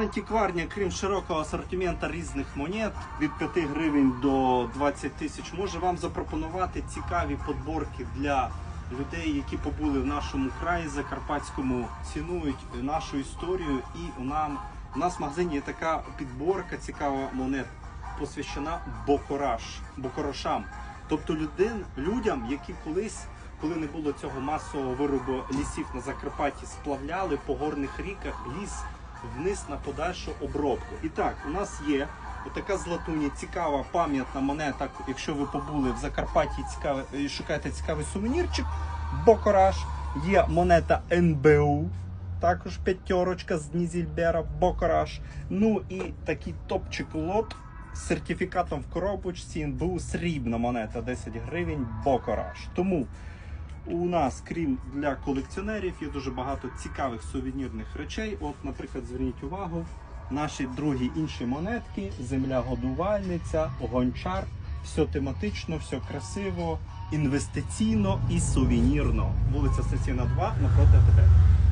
Антикварня, крім широкого асортимента різних монет від 5 гривень до 20 тисяч, може вам запропонувати цікаві подборки для людей, які побули в нашому краї Закарпатському, цінують нашу історію. І у нам у нас в магазині є така підборка цікава монет, посвящена Бокораш, Бокорошам. Тобто людин, людям, які колись, коли не було цього масового виробу лісів на Закарпатті, сплавляли по горних ріках ліс вниз на подальшу обробку. І так, у нас є така з латуні цікава пам'ятна монета. Якщо ви побули в Закарпатті і шукаєте цікавий сувенірчик, Бокораш. Є монета НБУ, також п'ятерочка з Нізільбера, Бокораш. Ну і такий топчик лот з сертифікатом в коробочці НБУ срібна монета 10 гривень Бокораш. Тому у нас, крім для колекціонерів, є дуже багато цікавих сувенірних речей. От, наприклад, зверніть увагу, наші другі інші монетки, земля годувальниця, гончар. Все тематично, все красиво, інвестиційно і сувенірно. Вулиця Стаційна 2 напроти АТБ.